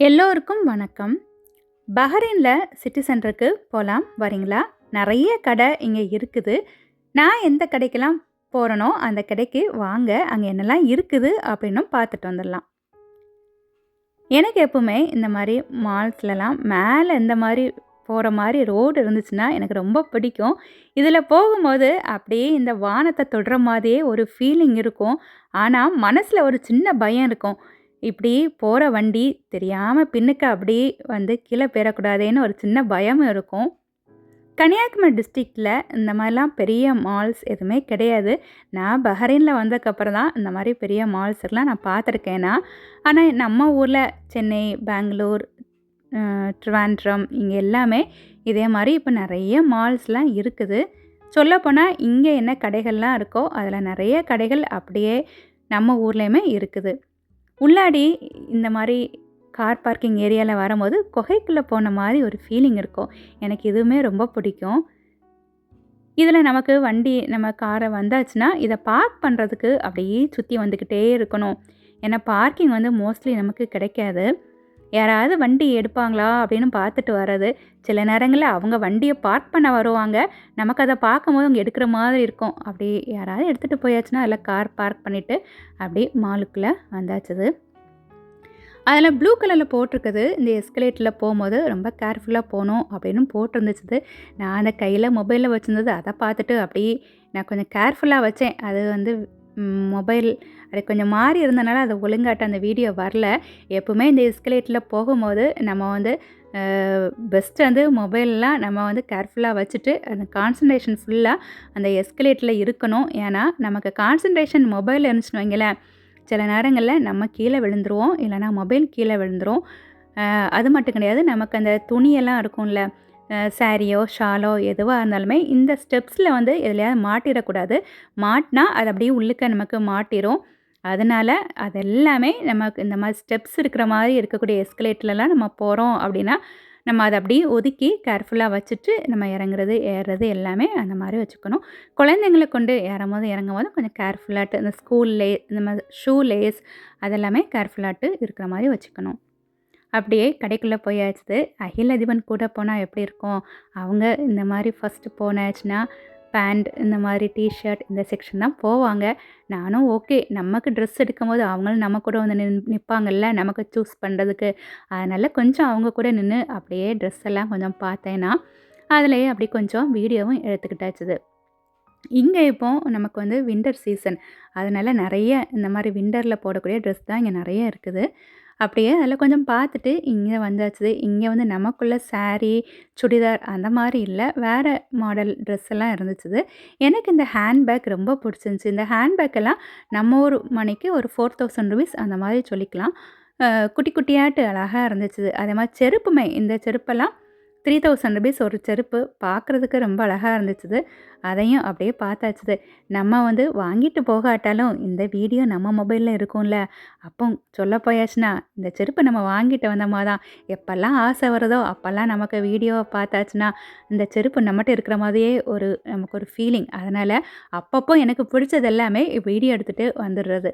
எல்லோருக்கும் வணக்கம். பஹ்ரைனில் சிட்டி சென்டருக்கு போகலாம் வரீங்களா? நிறைய கடை இங்கே இருக்குது. நான் எந்த கடைக்கெல்லாம் போகிறேனோ அந்த கடைக்கு வாங்க. அங்கே என்னெல்லாம் இருக்குது அப்படின்னும் பார்த்துட்டு வந்துடலாம். எனக்கு எப்பவுமே இந்த மாதிரி மால்ஸ்லலாம் மேலே இந்த மாதிரி போகிற மாதிரி ரோடு இருந்துச்சுன்னா எனக்கு ரொம்ப பிடிக்கும். இதில் போகும்போது அப்படியே இந்த வானத்தை தொடுற மாதிரியே ஒரு ஃபீலிங் இருக்கும். ஆனால் மனசில் ஒரு சின்ன பயம் இருக்கும். இப்படி போகிற வண்டி தெரியாமல் பின்னுக்கு அப்படியே வந்து கீழே பெறக்கூடாதேன்னு ஒரு சின்ன பயமும் இருக்கும். கன்னியாகுமரி டிஸ்ட்ரிக்டில் இந்த மாதிரிலாம் பெரிய மால்ஸ் எதுவுமே கிடையாது. நான் பஹ்ரைனில் வந்ததுக்கப்புறம் தான் இந்த மாதிரி பெரிய மால்ஸ்லாம் நான் பார்த்துருக்கேன்னா ஆனால் நம்ம ஊரில் சென்னை பெங்களூர் ட்ரிவாண்ட்ரம் இங்கே எல்லாமே இதே மாதிரி இப்போ நிறைய மால்ஸ்லாம் இருக்குது. சொல்லப்போனால் இங்கே என்ன கடைகள்லாம் இருக்கோ அதில் நிறைய கடைகள் அப்படியே நம்ம ஊர்லேயுமே இருக்குது. உள்ளாடி இந்த மாதிரி கார் பார்க்கிங் ஏரியாவில் வரும்போது குகைக்குள்ளே போன மாதிரி ஒரு ஃபீலிங் இருக்கும். எனக்கு இதுவுமே ரொம்ப பிடிக்கும். இதில் நமக்கு வண்டி நம்ம காரை வந்தாச்சுன்னா இதை பார்க் பண்ணுறதுக்கு அப்படியே சுற்றி வந்துக்கிட்டே இருக்கணும். ஏன்னா பார்க்கிங் வந்து மோஸ்ட்லி நமக்கு கிடைக்காது. யாராவது வண்டி எடுப்பாங்களா அப்படின்னு பார்த்துட்டு வர்றது. சில நேரங்களில் அவங்க வண்டியை பார்க் பண்ண வருவாங்க. நமக்கு அதை பார்க்கும்போது அவங்க எடுக்கிற மாதிரி இருக்கும். அப்படி யாராவது எடுத்துகிட்டு போயாச்சுன்னா அதில் கார் பார்க் பண்ணிவிட்டு அப்படியே மாலுக்குள்ளே வந்தாச்சுது. அதில் ப்ளூ கலரில் போட்டிருக்குது. இந்த எஸ்கலேட்டில் போகும்போது ரொம்ப கேர்ஃபுல்லாக போகணும் அப்படின்னு போட்டிருந்துச்சுது. நான் அந்த கையில் மொபைலில் வச்சுருந்தது. அதை பார்த்துட்டு அப்படியே நான் கொஞ்சம் கேர்ஃபுல்லாக வச்சேன். அது வந்து மொபைல் அது கொஞ்சம் மாறி இருந்தனால அது ஒழுங்காட்ட அந்த வீடியோ வரல. எப்பவுமே இந்த எஸ்கலேட்டில் போகும்போது நம்ம வந்து பெஸ்ட்டு வந்து மொபைல்லாம் நம்ம வந்து கேர்ஃபுல்லாக வச்சுட்டு அந்த கான்சன்ட்ரேஷன் ஃபுல்லாக அந்த எஸ்கலேட்டில் இருக்கணும். ஏன்னா நமக்கு கான்சன்ட்ரேஷன் மொபைல் இருந்துச்சுன்னு வைங்களேன் சில நேரங்களில் நம்ம கீழே விழுந்துருவோம் இல்லைனா மொபைல் கீழே விழுந்துரும். அது மட்டும் கிடையாது நமக்கு அந்த துணியெல்லாம் இருக்கும்ல சாரியோ ஷாலோ எதுவாக இருந்தாலுமே இந்த ஸ்டெப்ஸில் வந்து எதுலையாவது மாட்டிடக்கூடாது. மாட்டினா அது அப்படியே உள்ளுக்க நமக்கு மாட்டிடும் அதனால் அதெல்லாமே நமக்கு இந்த மாதிரி ஸ்டெப்ஸ் இருக்கிற மாதிரி இருக்கக்கூடிய எஸ்கலேட்லலாம் நம்ம போகிறோம் அப்படின்னா நம்ம அதை அப்படியே ஒதுக்கி கேர்ஃபுல்லாக வச்சுட்டு நம்ம இறங்குறது ஏறுறது எல்லாமே அந்த மாதிரி வச்சுக்கணும். குழந்தைங்களை கொண்டு ஏறும் போது இறங்கும் போது கொஞ்சம் கேர்ஃபுல்லாட்டு இந்த ஸ்கூல் லே இந்த மாதிரி ஷூ லேஸ் அதெல்லாமே கேர்ஃபுல்லாட்டு இருக்கிற மாதிரி வச்சுக்கணும். அப்படியே கடைக்குள்ளே போயாச்சு அகில் அதிபன் கூட போனால் எப்படி இருக்கும்? அவங்க இந்த மாதிரி ஃபஸ்ட்டு போனாச்சுன்னா பேண்ட் இந்த மாதிரி டிஷர்ட் இந்த செக்ஷன் தான் போவாங்க. நானும் ஓகே நமக்கு ட்ரெஸ் எடுக்கும்போது அவங்களும் நம்ம கூட வந்து நின் நிற்பாங்கல்ல நமக்கு சூஸ் பண்ணுறதுக்கு அதனால் கொஞ்சம் அவங்க கூட நின்று அப்படியே ட்ரெஸ் எல்லாம் கொஞ்சம் பார்த்தேன்னா அதுலேயே அப்படி கொஞ்சம் வீடியோவும் எடுத்துக்கிட்டாச்சுது. இங்கே இப்போ நமக்கு வந்து வின்டர் சீசன் அதனால் நிறைய இந்த மாதிரி விண்டரில் போடக்கூடிய ட்ரெஸ் தான் இங்கே நிறைய இருக்குது. அப்படியே அதில் கொஞ்சம் பார்த்துட்டு இங்கே வந்தாச்சு. இங்கே வந்து நமக்குள்ள சாரீ சுடிதார் அந்த மாதிரி இல்லை. வேறு மாடல் ட்ரெஸ் எல்லாம் இருந்துச்சு எனக்கு இந்த ஹேண்ட்பேக் ரொம்ப பிடிச்சிருந்துச்சி. இந்த ஹேண்ட்பேக்கெல்லாம் நம்ம ஊர் மணிக்கு ஒரு ஃபோர் தௌசண்ட் ருபீஸ் அந்த மாதிரி சொல்லிக்கலாம். குட்டி குட்டியாட்டு அழகாக இருந்துச்சு அதே மாதிரி செருப்புமே இந்த செருப்பெல்லாம் த்ரீ தௌசண்ட் ருபீஸ் ஒரு செருப்பு பார்க்குறதுக்கு ரொம்ப அழகாக இருந்துச்சுது. அதையும் அப்படியே பார்த்தாச்சுது. நம்ம வந்து வாங்கிட்டு போகாட்டாலும் இந்த வீடியோ நம்ம மொபைலில் இருக்கும்ல. அப்போ சொல்ல போயாச்சுன்னா இந்த செருப்பு நம்ம வாங்கிட்டு வந்தோமா தான்? எப்போல்லாம் ஆசை வருதோ அப்போல்லாம் நமக்கு வீடியோவை பார்த்தாச்சுன்னா இந்த செருப்பு நம்மகிட்ட இருக்கிற மாதிரியே ஒரு நமக்கு ஒரு ஃபீலிங் அதனால் அப்பப்போ எனக்கு பிடிச்சது எல்லாமே வீடியோ எடுத்துகிட்டு வந்துடுறது.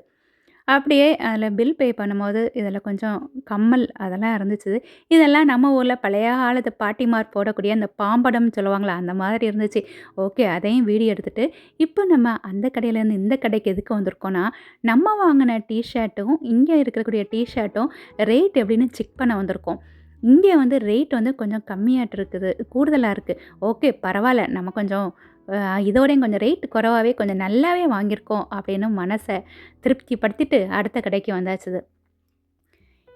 அப்படியே அதில் பில் பே பண்ணும்போது இதில் கொஞ்சம் கம்மல் அதெல்லாம் இருந்துச்சு இதெல்லாம் நம்ம ஊரில் பழைய காலத்து பாட்டிமார் போடக்கூடிய அந்த பாம்படம்னு சொல்லுவாங்களா அந்த மாதிரி இருந்துச்சு. ஓகே அதையும் வீடியோ எடுத்துகிட்டு இப்போ நம்ம அந்த கடையிலேருந்து இந்த கடைக்கு எதுக்கு வந்திருக்கோன்னா நம்ம வாங்கின டிஷர்ட்டும் இங்கே இருக்கக்கூடிய டிஷர்ட்டும் ரேட் எப்படின்னு செக் பண்ண வந்திருக்கோம். இங்கே வந்து ரேட் வந்து கொஞ்சம் கம்மியாட்டு இருக்குது கூடுதலாக இருக்குது ஓகே பரவாயில்ல நம்ம கொஞ்சம் இதோடையும் கொஞ்சம் ரேட் குறவாகவே கொஞ்சம் நல்லாவே வாங்கியிருக்கோம் அப்படின்னு மனசை திருப்திப்படுத்திட்டு அடுத்த கடைக்கு வந்தாச்சுது.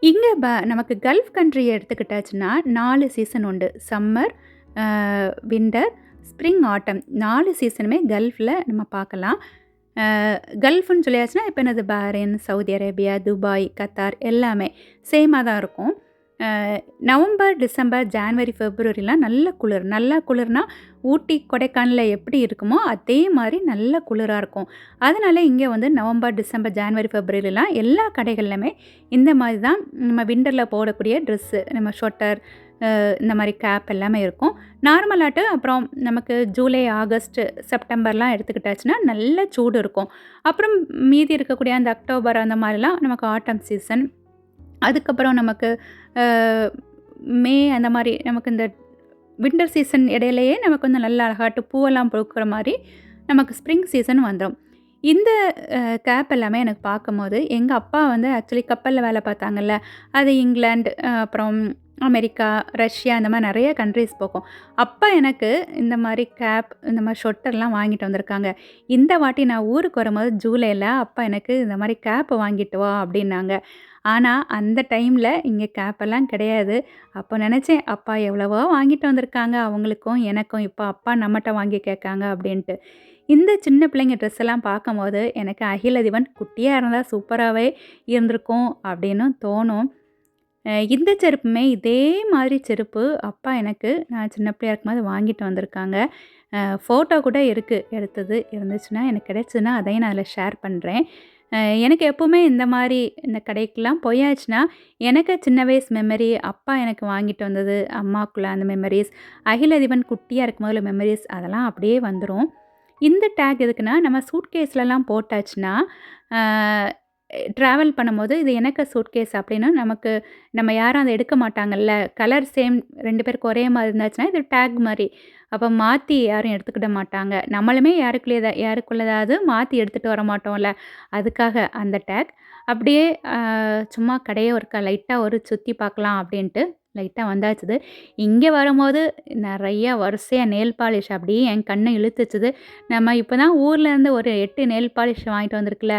இங்கே ப நமக்கு கல்ஃப் கண்ட்ரியை எடுத்துக்கிட்டாச்சுன்னா நாலு சீசன் உண்டு. சம்மர் விண்டர் ஸ்ப்ரிங் ஆட்டம் நாலு சீசனுமே கல்ஃபில் நம்ம பார்க்கலாம். கல்ஃப்னு சொல்லியாச்சுன்னா இப்போ என்னது foreign Saudi Arabia Dubai Qatar எல்லாமே சேமாக தான் இருக்கும். நவம்பர் டிசம்பர் ஜான்வரி ஃபெப்ரவரிலாம் நல்ல குளிர். நல்லா குளிர்னால் ஊட்டி கொடைக்கானலில் எப்படி இருக்குமோ அதே மாதிரி நல்ல குளிராக இருக்கும். அதனால் இங்கே வந்து நவம்பர் டிசம்பர் ஜான்வரி ஃபெப்ரவரிலாம் எல்லா கடைகள்லையுமே இந்த மாதிரி தான் நம்ம விண்டரில் போடக்கூடிய ட்ரெஸ்ஸு நம்ம ஷொட்டர் இந்த மாதிரி கேப் எல்லாமே இருக்கும். நார்மலாட்டு அப்புறம் நமக்கு ஜூலை ஆகஸ்ட் செப்டம்பர்லாம் எடுத்துக்கிட்டாச்சுன்னா நல்ல சூடு இருக்கும். அப்புறம் மீதி இருக்கக்கூடிய அந்த அக்டோபர் அந்த மாதிரிலாம் நமக்கு ஆட்டம் சீசன் அதுக்கப்புறம் நமக்கு மே அந்த மாதிரி நமக்கு இந்த வின்டர் சீசன் இடையிலேயே நமக்கு வந்து நல்லா அழகாட்டு பூவெல்லாம் பூக்கிற மாதிரி நமக்கு ஸ்ப்ரிங் சீசன் வந்துடும் இந்த கேப் எல்லாமே எனக்கு பார்க்கும்போது, எங்கள் அப்பா வந்து ஆக்சுவலி கப்பலில் வேலை பார்த்தாங்கல்ல, அது இங்கிலாந்து அப்புறம் அமெரிக்கா, ரஷ்யா இந்த மாதிரி நிறைய கண்ட்ரீஸ் போகும். அப்போ எனக்கு இந்த மாதிரி கேப், இந்த மாதிரி ஷொட்டர்லாம் வாங்கிட்டு வந்திருக்காங்க. இந்த வாட்டி நான் ஊருக்கு வரும்போது ஜூலையில் அப்பா எனக்கு இந்த மாதிரி கேப் வாங்கிட்டு வா அப்படின்னாங்க ஆனால் அந்த டைமில் இங்கே கேப்பெல்லாம் கிடையாது. அப்போ நினச்சேன் அப்பா எவ்வளவோ வாங்கிட்டு வந்திருக்காங்க அவங்களுக்கும், எனக்கும். இப்போ அப்பா நம்மகிட்ட வாங்கி கேட்காங்க அப்படின்ட்டு இந்த சின்ன பிள்ளைங்க ட்ரெஸ் எல்லாம் பார்க்கும்போது, எனக்கு அகிலதிவன் குட்டியாக இருந்தால் சூப்பராகவே இருந்திருக்கும் அப்படின்னு தோணும். இந்த செருப்புமே இதே மாதிரி செருப்பு அப்பா எனக்கு நான் சின்ன பிள்ளையா இருக்கும்போது வாங்கிட்டு வந்திருக்காங்க. ஃபோட்டோ கூட இருக்குது எடுத்தது. இருந்துச்சுன்னா எனக்கு கிடைச்சதுன்னா அதையும் நான் அதில் ஷேர் பண்ணுறேன் எனக்கு எப்போவுமே இந்த மாதிரி இந்த கடைக்கெல்லாம் போயாச்சுன்னா, எனக்கு சின்ன வயசு மெமரி, அப்பா எனக்கு வாங்கிட்டு வந்தது, அம்மாக்குள்ள அந்த மெமரீஸ், அகிலதிவன் இருக்கும் போதில் மெமரிஸ் அதெல்லாம் அப்படியே வந்துடும் இந்த டேக் எதுக்குன்னா, நம்ம சூட்கேஸ்லலாம் போட்டாச்சுன்னா, ட்ராவல் பண்ணும்போது இது எனக்கு சூட்கேஸ் அப்படின்னா நமக்கு நம்ம யாரும் அதை எடுக்க மாட்டாங்கல்ல. கலர் சேம் ரெண்டு பேருக்கும் ஒரே மாதிரி இருந்துச்சுன்னா, இது டேக் மாதிரி அப்போ மாற்றி யாரும் எடுத்துக்கிட மாட்டாங்க. நம்மளுமே யாருக்குள்ளயதா யாருக்குள்ளதாவது மாற்றி எடுத்துகிட்டு வர மாட்டோம்ல. அதுக்காக அந்த டேக். அப்படியே சும்மா கடைய ஒருக்கா லைட்டாக ஒரு சுற்றி பார்க்கலாம் அப்படின்ட்டு லைட்டாக வந்தாச்சுது. இங்கே வரும்போது நிறையா வரிசையாக நெயில் பாலிஷ் அப்படியே என் கண்ணை இழுத்துச்சுது. நம்ம இப்போ தான் ஊர்லேருந்து ஒரு எட்டு நெயில் பாலிஷ் வாங்கிட்டு வந்திருக்குல்ல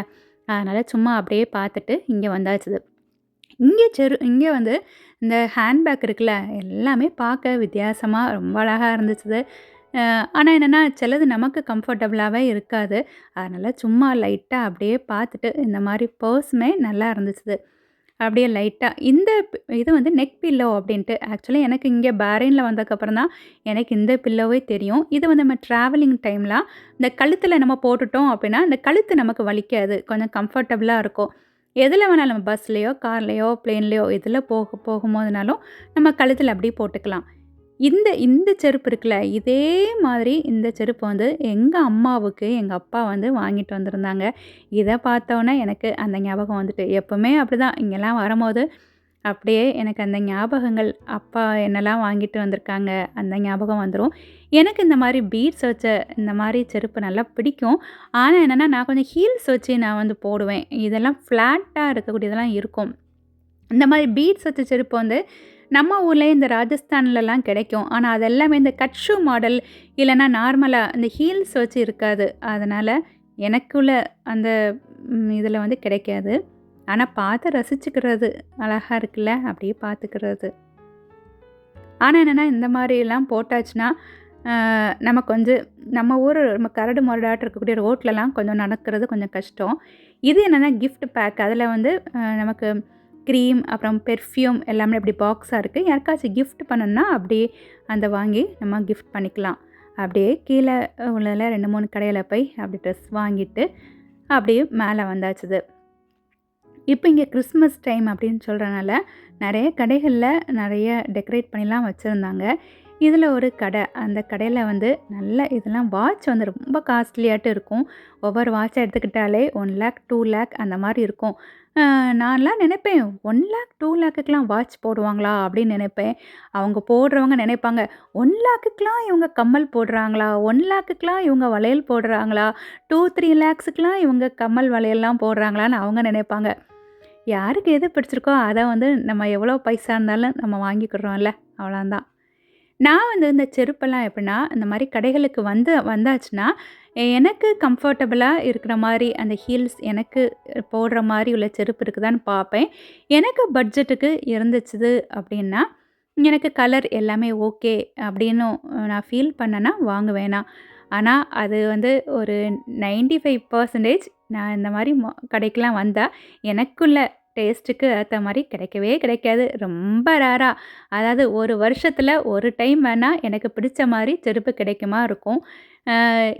அதனால் சும்மா அப்படியே பார்த்துட்டு இங்கே வந்தாச்சுது. இங்கே செரு இங்கே வந்து இந்த ஹேண்ட் பேக் இருக்குல்ல, எல்லாமே பார்க்க வித்தியாசமாக ரொம்ப அழகாக இருந்துச்சுது. ஆனால் என்னென்னா சிலது நமக்கு கம்ஃபர்டபுளாகவே இருக்காது. அதனால் சும்மா லைட்டாக அப்படியே பார்த்துட்டு இந்த மாதிரி பர்ஸுமே நல்லா இருந்துச்சுது. அப்படியே லைட்டாக இந்த இது வந்து நெக் பில்லோ அப்படின்ட்டு. ஆக்சுவலி எனக்கு இங்கே பஹ்ரைன்ல வந்ததுக்கப்புறம் தான் எனக்கு இந்த பில்லோவே தெரியும். இது வந்து நம்ம ட்ராவலிங் டைமில் இந்த கழுத்தில் நம்ம போட்டுட்டோம் அப்படின்னா, இந்த கழுத்து நமக்கு வலிக்காது. கொஞ்சம் கம்ஃபர்டபுளாக இருக்கும். எதில் வேணாலும் நம்ம பஸ்லயோ, கார்லயோ, பிளேன்லயோ இதில் போக போகும்போதுனாலும் நம்ம கழுத்தில் அப்படியே போட்டுக்கலாம். இந்த இந்த செருப்பு இருக்குல்ல, இதே மாதிரி இந்த செருப்பு வந்து எங்கள் அம்மாவுக்கு எங்கள் அப்பா வந்து வாங்கிட்டு வந்திருந்தாங்க. இதை பார்த்தோன்னே எனக்கு அந்த ஞாபகம் வந்துட்டு. எப்பவுமே அப்படிதான் இங்கெல்லாம் வரும்போது, அப்படியே எனக்கு அந்த ஞாபகங்கள் அப்பா என்னெல்லாம் வாங்கிட்டு வந்திருக்காங்க, அந்த ஞாபகம் வந்துடும் எனக்கு இந்த மாதிரி பீட்ஸ் வச்ச இந்த மாதிரி செருப்பு நல்லா பிடிக்கும். ஆனால் என்னென்னா நான் கொஞ்சம் ஹீல்ஸ் வச்சு நான் வந்து போடுவேன். இதெல்லாம் ஃப்ளாட்டாக இருக்கக்கூடியதெல்லாம் இருக்கும். இந்த மாதிரி பீட்ஸ் வச்ச செருப்பு வந்து நம்ம ஊரில் இந்த ராஜஸ்தான்லலாம் கிடைக்கும். ஆனால் அதெல்லாமே இந்த கட் ஷூ மாடல் இல்லைன்னா நார்மலாக இந்த ஹீல்ஸ் வச்சு இருக்காது. அதனால் எனக்குள்ள அந்த இதில் வந்து கிடைக்காது. ஆனால் பார்த்து ரசிச்சுக்கிறது. அழகாக இருக்குல்ல, அப்படியே பார்த்துக்கிறது. ஆனால் என்னென்னா இந்த மாதிரிலாம் போட்டாச்சுன்னா, நம்ம நமக்கு வந்து நம்ம ஊர் நம்ம கரடு முரடாட்டு இருக்கக்கூடிய ரோட்லலாம் கொஞ்சம் நடக்கிறது கொஞ்சம் கஷ்டம். இது என்னென்னா கிஃப்ட் பேக். அதில் வந்து நமக்கு க்ரீம் அப்புறம் பெர்ஃப்யூம் எல்லாமே அப்படி பாக்ஸாக இருக்குது யாருக்காச்சும் கிஃப்ட் பண்ணணும்னா அப்படியே அந்த வாங்கி நம்ம கிஃப்ட் பண்ணிக்கலாம். அப்படியே கீழே உள்ளதில் ரெண்டு மூணு கடையில் போய் அப்படி ட்ரெஸ் வாங்கிட்டு, அப்படியே மேலே வந்தாச்சுது. இப்போ இங்கே கிறிஸ்மஸ் டைம் அப்படின்னு சொல்கிறனால நிறைய கடைகளில் நிறைய டெக்கரேட் பண்ணிலாம் வச்சுருந்தாங்க இதில் ஒரு கடை. அந்த கடையில் வந்து நல்ல இதெல்லாம் வாட்ச் வந்து ரொம்ப காஸ்ட்லியாட்டு இருக்கும். ஒவ்வொரு வாட்சை எடுத்துக்கிட்டாலே ஒன் லேக் டூ லேக் அந்த மாதிரி இருக்கும். நான்லாம் நினைப்பேன் ஒன் லேக் டூ லேக்குக்கெலாம் வாட்ச் போடுவாங்களா? அப்படின்னு நினைப்பேன் அவங்க போடுறவங்க நினைப்பாங்க ஒன் லேக்குக்கெலாம் இவங்க கம்மல் போடுறாங்களா? 1,00,000க்குலாம் இவங்க வளையல் போடுறாங்களா? டூ த்ரீ லேக்ஸுக்கெலாம் இவங்க கம்மல், வளையல்லாம் போடுறாங்களான்னு அவங்க நினைப்பாங்க யாருக்கு எது பிடிச்சிருக்கோ அதை வந்து நம்ம எவ்வளோ பைசா இருந்தாலும் நம்ம வாங்கிக்கிறோம்ல. அவ்வளோதான். நான் வந்து இந்த செருப்பெல்லாம் எப்படின்னா, இந்த மாதிரி கடைகளுக்கு வந்து வந்தாச்சுன்னா, எனக்கு கம்ஃபர்டபுளாக இருக்கிற மாதிரி அந்த ஹீல்ஸ் எனக்கு போடுற மாதிரி உள்ள செருப்பு இருக்குதான்னு பார்ப்பேன். எனக்கு பட்ஜெட்டுக்கு இருந்துச்சுது அப்படின்னா, எனக்கு கலர் எல்லாமே ஓகே அப்படின்னு நான் ஃபீல் பண்ணேன்னா வாங்க வேணாம் ஆனால் அது வந்து ஒரு 95% நான் இந்த மாதிரி மொ கடைக்கெலாம் வந்தால் எனக்குள்ள டேஸ்ட்டுக்கு ஏற்ற மாதிரி கிடைக்கவே கிடைக்காது. ரொம்ப ரேராக அதாவது ஒரு வருஷத்தில் ஒரு டைம் வேணால் எனக்கு பிடிச்ச மாதிரி செருப்பு கிடைக்குமா இருக்கும்.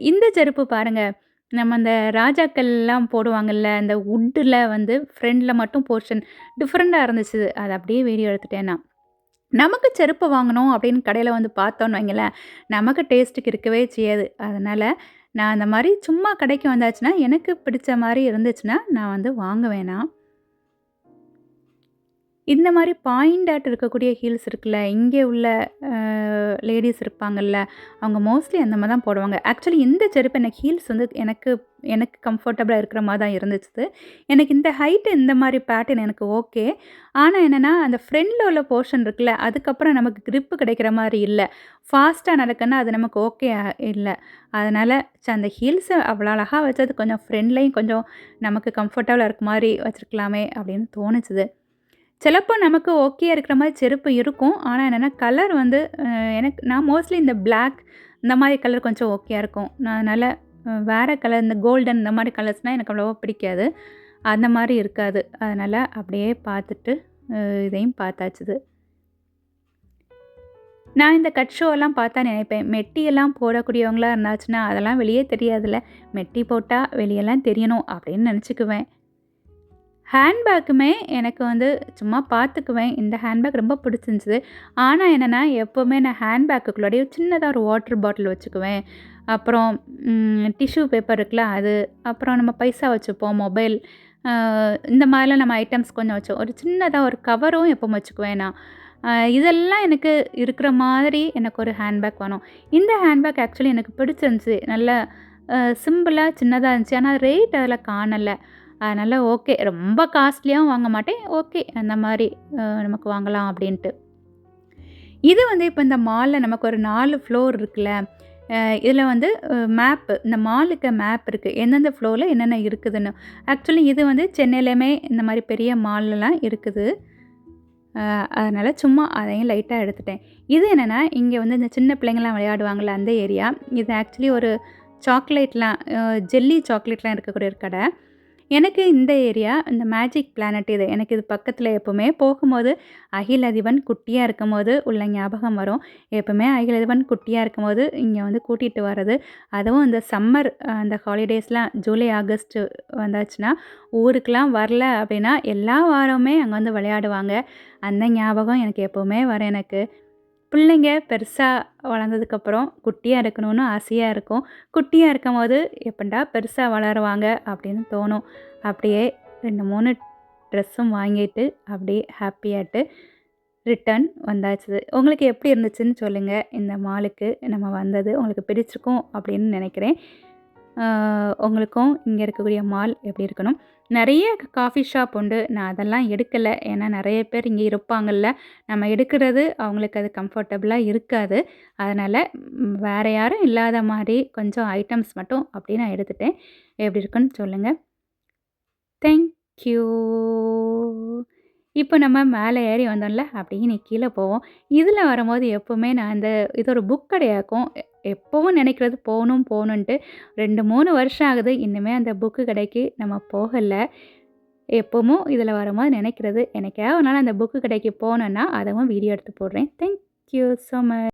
இந்த செருப்பு பாருங்கள் நம்ம அந்த ராஜாக்கள்லாம் போடுவாங்கல்ல, அந்த உட்டில் வந்து ஃப்ரெண்டில் மட்டும் போர்ஷன் டிஃப்ரெண்ட்டாக இருந்துச்சு. அதை அப்படியே வீடியோ எடுத்துட்டேன் நான். நமக்கு செருப்பு வாங்கணும் அப்படின்னு கடையில் வந்து பார்த்தோன்னு வைங்களேன், நமக்கு டேஸ்ட்டுக்கு இருக்கவே செய்யாது. அதனால் நான் அந்த மாதிரி சும்மா கடைக்கு வந்தாச்சுன்னா, எனக்கு பிடிச்ச மாதிரி இருந்துச்சுன்னா, நான் வந்து வாங்குவேன் இந்த மாதிரி பாயிண்ட் ஆட் இருக்கக்கூடிய ஹீல்ஸ் இருக்குல்ல இங்கே உள்ள லேடிஸ் இருப்பாங்கல்ல அவங்க மோஸ்ட்லி அந்த மாதிரி தான் போடுவாங்க. ஆக்சுவலி இந்த செருப்பு எனக்கு ஹீல்ஸ் வந்து எனக்கு எனக்கு கம்ஃபர்டபுளாக இருக்கிற மாதிரி தான் இருந்துச்சு. எனக்கு இந்த ஹைட்டு இந்த மாதிரி பேட்டர்ன் எனக்கு ஓகே. ஆனால் என்னென்னா அந்த ஃப்ரெண்டில் உள்ள போர்ஷன் இருக்குல்ல அதுக்கப்புறம் நமக்கு க்ரிப்பு கிடைக்கிற மாதிரி இல்லை. ஃபாஸ்ட்டாக நடக்குன்னா அது நமக்கு ஓகே இல்லை. அதனால் ச அந்த ஹீல்ஸை அவ்வளோ அழகாக வச்சது கொஞ்சம் ஃப்ரெண்ட்லையும் கொஞ்சம் நமக்கு கம்ஃபர்டபுளாக இருக்க மாதிரி வச்சுருக்கலாமே அப்படின்னு தோணுச்சுது. சிலப்போ நமக்கு ஓகே இருக்கிற மாதிரி செருப்பு இருக்கும். ஆனால் என்னென்னா கலர் வந்து எனக்கு நான் மோஸ்ட்லி இந்த பிளாக் இந்த மாதிரி கலர் கொஞ்சம் ஓகேயாக இருக்கும். நான் அதனால் வேறு கலர் இந்த கோல்டன் இந்த மாதிரி கலர்ஸ்னால் எனக்கு அவ்வளோவா பிடிக்காது. அந்த மாதிரி இருக்காது. அதனால் அப்படியே பார்த்துட்டு இதையும் பார்த்தாச்சுது. நான் இந்த கட் ஷோலாம் பார்த்தா நினைப்பேன். மெட்டியெல்லாம் போடக்கூடியவங்களா இருந்தாச்சுன்னா அதெல்லாம் வெளியே தெரியாதுல்ல. மெட்டி போட்டால் வெளியெல்லாம் தெரியணும் அப்படின்னு நினச்சிக்குவேன். ஹேண்ட்பேக்குமே எனக்கு வந்து சும்மா பார்த்துக்குவேன். இந்த ஹேண்ட்பேக் ரொம்ப பிடிச்சிருந்துச்சு. ஆனால் என்னென்னா எப்போவுமே நான் ஹேண்ட்பேக்குள்ளேயே சின்னதாக ஒரு வாட்டர் பாட்டில் வச்சுக்குவேன். அப்புறம் டிஷ்யூ பேப்பர் இருக்குல்ல அது. அப்புறம் நம்ம பைசா வச்சுப்போம் மொபைல் இந்த மாதிரிலாம் நம்ம ஐட்டம்ஸ் கொஞ்சம் வச்சோம் ஒரு சின்னதாக ஒரு கவரும் எப்போ வச்சுக்குவேன் நான். இதெல்லாம் எனக்கு இருக்கிற மாதிரி எனக்கு ஒரு ஹேண்ட்பேக் வேணும். இந்த ஹேண்ட்பேக் ஆக்சுவலி எனக்கு பிடிச்சிருந்துச்சி. நல்ல சிம்பிளாக சின்னதாக இருந்துச்சு. ஆனால் ரேட் அதில் காணலை. அதனால் ஓகே ரொம்ப காஸ்ட்லியாகவும் வாங்க மாட்டேன். ஓகே அந்த மாதிரி நமக்கு வாங்கலாம் அப்படின்ட்டு. இது வந்து இப்போ இந்த மாலில் நமக்கு ஒரு நாலு ஃப்ளோர் இருக்குல்ல இதில் வந்து மேப்பு இந்த மாலுக்கு மேப் இருக்குது எந்தெந்த ஃப்ளோரில் என்னென்ன இருக்குதுன்னு. ஆக்சுவலி இது வந்து சென்னையிலையுமே இந்த மாதிரி பெரிய மால்லலாம் இருக்குது. அதனால் சும்மா அதையும் லைட்டாக எடுத்துட்டேன். இது என்னென்னா இங்கே வந்து இந்த சின்ன பிள்ளைங்கள்லாம் விளையாடுவாங்கள்ல அந்த ஏரியா. இது ஆக்சுவலி ஒரு சாக்லேட்லாம் ஜெல்லி சாக்லேட்லாம் இருக்கக்கூடிய கடை. எனக்கு இந்த ஏரியா இந்த மேஜிக் பிளானட் இது எனக்கு இது பக்கத்தில் எப்போவுமே போகும்போது அகில் அதிபன் குட்டியாக இருக்கும்போது உள்ள ஞாபகம் வரும். எப்போவுமே அகில் அதிபன் குட்டியாக இருக்கும்போது இங்கே வந்து கூட்டிகிட்டு வர்றது. அதுவும் இந்த சம்மர் அந்த ஹாலிடேஸ்லாம் ஜூலை ஆகஸ்ட் வந்தாச்சுன்னா ஊருக்கெலாம் வரல அப்படின்னா எல்லா வாரமுமே அங்கே வந்து விளையாடுவாங்க. அந்த ஞாபகம் எனக்கு எப்போவுமே வரும் எனக்கு. பிள்ளைங்க பெருசாக வளர்ந்ததுக்கப்புறம் குட்டியாக இருக்கணும்னு ஆசையாக இருக்கும். குட்டியாக இருக்கும் போது எப்பண்டா பெருசாக வளருவாங்க அப்படின்னு தோணும். அப்படியே ரெண்டு மூணு ட்ரெஸ்ஸும் வாங்கிட்டு அப்படியே ஹாப்பியாகிட்டு ரிட்டர்ன் வந்தாச்சு. உங்களுக்கு எப்படி இருந்துச்சுன்னு சொல்லுங்கள் இந்த மாலுக்கு நம்ம வந்தது உங்களுக்கு பிடிச்சிருக்கும் அப்படின்னு நினைக்கிறேன். உங்களுக்கும் இங்கே இருக்கக்கூடிய மால் எப்படி இருக்கணும்? நிறைய காஃபி ஷாப் உண்டு. நான் அதெல்லாம் எடுக்கலை. ஏன்னா நிறைய பேர் இங்கே இருப்பாங்கல்ல. நம்ம எடுக்கிறது அவங்களுக்கு அது கம்ஃபர்டபுளாக இருக்காது. அதனால் வேறு யாரும் இல்லாத மாதிரி கொஞ்சம் ஐட்டம்ஸ் மட்டும் அப்படி நான் எடுத்துட்டேன். எப்படி இருக்குன்னு சொல்லுங்கள் தேங்க்யூ இப்போ நம்ம மேலே ஏறி வந்தோம்ல அப்படின்னு கீழே போவோம். இதில் வரும்போது எப்போவுமே நான் அந்த இது ஒரு புக் கடையாக்கும் எப்போவும் நினைக்கிறது போகணும் போகணுன்ட்டு. ரெண்டு மூணு வருஷம் ஆகுது. இன்னுமே அந்த புக்கு கடைக்கு நம்ம போகலை. எப்போவும் இதில் வரும்போது நினைக்கிறது. எனக்கே ஒரு நாள் அந்த புக்கு கடைக்கு போனேன்னா அதுவும் வீடியோ எடுத்து போடுறேன். Thank you so much